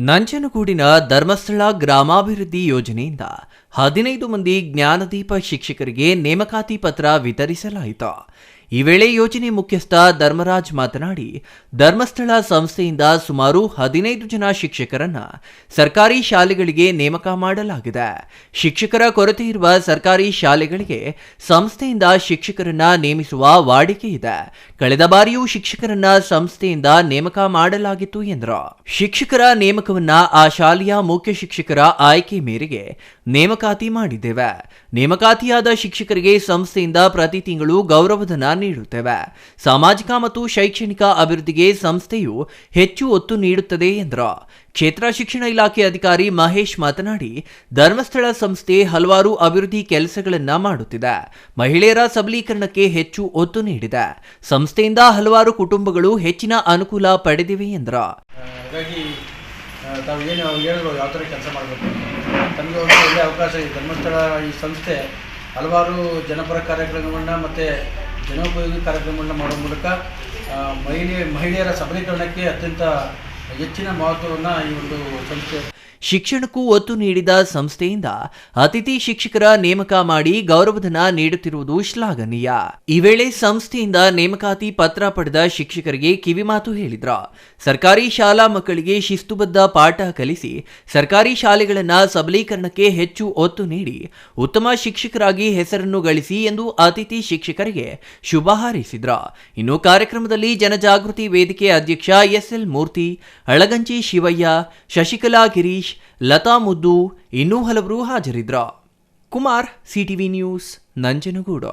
ನಂಜನಗೂಡಿನ ಧರ್ಮಸ್ಥಳ ಗ್ರಾಮಾಭಿವೃದ್ಧಿ ಯೋಜನೆಯಿಂದ ಹದಿನೈದು ಮಂದಿ ಜ್ಞಾನದೀಪ ಶಿಕ್ಷಕರಿಗೆ ನೇಮಕಾತಿ ಪತ್ರ ವಿತರಿಸಲಾಯಿತು. ಈ ವೇಳೆ ಯೋಜನೆ ಮುಖ್ಯಸ್ಥ ಧರ್ಮರಾಜ್ ಮಾತನಾಡಿ, ಧರ್ಮಸ್ಥಳ ಸಂಸ್ಥೆಯಿಂದ ಸುಮಾರು ಹದಿನೈದು ಜನ ಶಿಕ್ಷಕರನ್ನ ಸರ್ಕಾರಿ ಶಾಲೆಗಳಿಗೆ ನೇಮಕ ಮಾಡಲಾಗಿದೆ. ಶಿಕ್ಷಕರ ಕೊರತೆ ಇರುವ ಸರ್ಕಾರಿ ಶಾಲೆಗಳಿಗೆ ಸಂಸ್ಥೆಯಿಂದ ಶಿಕ್ಷಕರನ್ನ ನೇಮಿಸುವ ವಾಡಿಕೆ ಇದೆ. ಕಳೆದ ಬಾರಿಯೂ ಶಿಕ್ಷಕರನ್ನ ಸಂಸ್ಥೆಯಿಂದ ನೇಮಕ ಮಾಡಲಾಗಿತ್ತು ಎಂದರು. ಶಿಕ್ಷಕರ ನೇಮಕವನ್ನ ಆ ಶಾಲೆಯ ಮುಖ್ಯ ಶಿಕ್ಷಕರ ಆಯ್ಕೆ ಮೇರೆಗೆ ನೇಮಕಾತಿ ಮಾಡಿದ್ದೇವೆ. ನೇಮಕಾತಿಯಾದ ಶಿಕ್ಷಕರಿಗೆ ಸಂಸ್ಥೆಯಿಂದ ಪ್ರತಿ ತಿಂಗಳು ಗೌರವಧನ ನೀಡುತ್ತೇವೆ. ಸಾಮಾಜಿಕ ಮತ್ತು ಶೈಕ್ಷಣಿಕ ಅಭಿವೃದ್ಧಿಗೆ ಸಂಸ್ಥೆಯು ಹೆಚ್ಚು ಒತ್ತು ನೀಡುತ್ತದೆ ಎಂದರು. ಕ್ಷೇತ್ರ ಶಿಕ್ಷಣ ಇಲಾಖೆ ಅಧಿಕಾರಿ ಮಹೇಶ್ ಮಾತನಾಡಿ, ಧರ್ಮಸ್ಥಳ ಸಂಸ್ಥೆ ಹಲವಾರು ಅಭಿವೃದ್ಧಿ ಕೆಲಸಗಳನ್ನು ಮಾಡುತ್ತಿದೆ. ಮಹಿಳೆಯರ ಸಬಲೀಕರಣಕ್ಕೆ ಹೆಚ್ಚು ಒತ್ತು ನೀಡಿದೆ. ಸಂಸ್ಥೆಯಿಂದ ಹಲವಾರು ಕುಟುಂಬಗಳು ಹೆಚ್ಚಿನ ಅನುಕೂಲ ಪಡೆದಿವೆ ಎಂದರು. ತಾವು ಏನು ಹೇಳಿದ್ರು ಯಾವ ಥರ ಕೆಲಸ ಮಾಡಬೇಕು ತಮಗೆ ಒಂದು ಒಳ್ಳೆಯ ಅವಕಾಶ ಇದೆ ಧರ್ಮಸ್ಥಳ ಈ ಸಂಸ್ಥೆ ಹಲವಾರು ಜನಪರ ಕಾರ್ಯಕ್ರಮಗಳನ್ನ ಮತ್ತು ಜನೋಪಯೋಗಿ ಕಾರ್ಯಕ್ರಮಗಳನ್ನ ಮಾಡೋ ಮೂಲಕ ಮಹಿಳೆ ಮಹಿಳೆಯರ ಸಬಲೀಕರಣಕ್ಕೆ ಅತ್ಯಂತ ಹೆಚ್ಚಿನ ಮಹತ್ವವನ್ನು ಈ ಒಂದು ಸಂಸ್ಥೆ ಶಿಕ್ಷಣಕ್ಕೂ ಒತ್ತು ನೀಡಿದ ಸಂಸ್ಥೆಯಿಂದ ಅತಿಥಿ ಶಿಕ್ಷಕರ ನೇಮಕ ಮಾಡಿ ಗೌರವಧನ ನೀಡುತ್ತಿರುವುದು ಶ್ಲಾಘನೀಯ. ಈ ವೇಳೆ ಸಂಸ್ಥೆಯಿಂದ ನೇಮಕಾತಿ ಪತ್ರ ಪಡೆದ ಶಿಕ್ಷಕರಿಗೆ ಕಿವಿಮಾತು ಹೇಳಿದ್ರ. ಸರ್ಕಾರಿ ಶಾಲಾ ಮಕ್ಕಳಿಗೆ ಶಿಸ್ತುಬದ್ಧ ಪಾಠ ಕಲಿಸಿ ಸರ್ಕಾರಿ ಶಾಲೆಗಳನ್ನ ಸಬಲೀಕರಣಕ್ಕೆ ಹೆಚ್ಚು ಒತ್ತು ನೀಡಿ ಉತ್ತಮ ಶಿಕ್ಷಕರಾಗಿ ಹೆಸರನ್ನು ಗಳಿಸಿ ಎಂದು ಅತಿಥಿ ಶಿಕ್ಷಕರಿಗೆ ಶುಭ ಹಾರೈಸಿದ್ರ. ಇನ್ನು ಕಾರ್ಯಕ್ರಮದಲ್ಲಿ ಜನಜಾಗೃತಿ ವೇದಿಕೆ ಅಧ್ಯಕ್ಷ ಎಸ್ಎಲ್ ಮೂರ್ತಿ, ಅಳಗಂಚಿ ಶಿವಯ್ಯ, ಶಶಿಕಲಾ ಗಿರೀಶ್ ಲತಾ ಮುದ್ದು ಇನ್ನೂ ಹಲವರು ಹಾಜರಿದ್ರ. Kumar CTV news Nanjangud.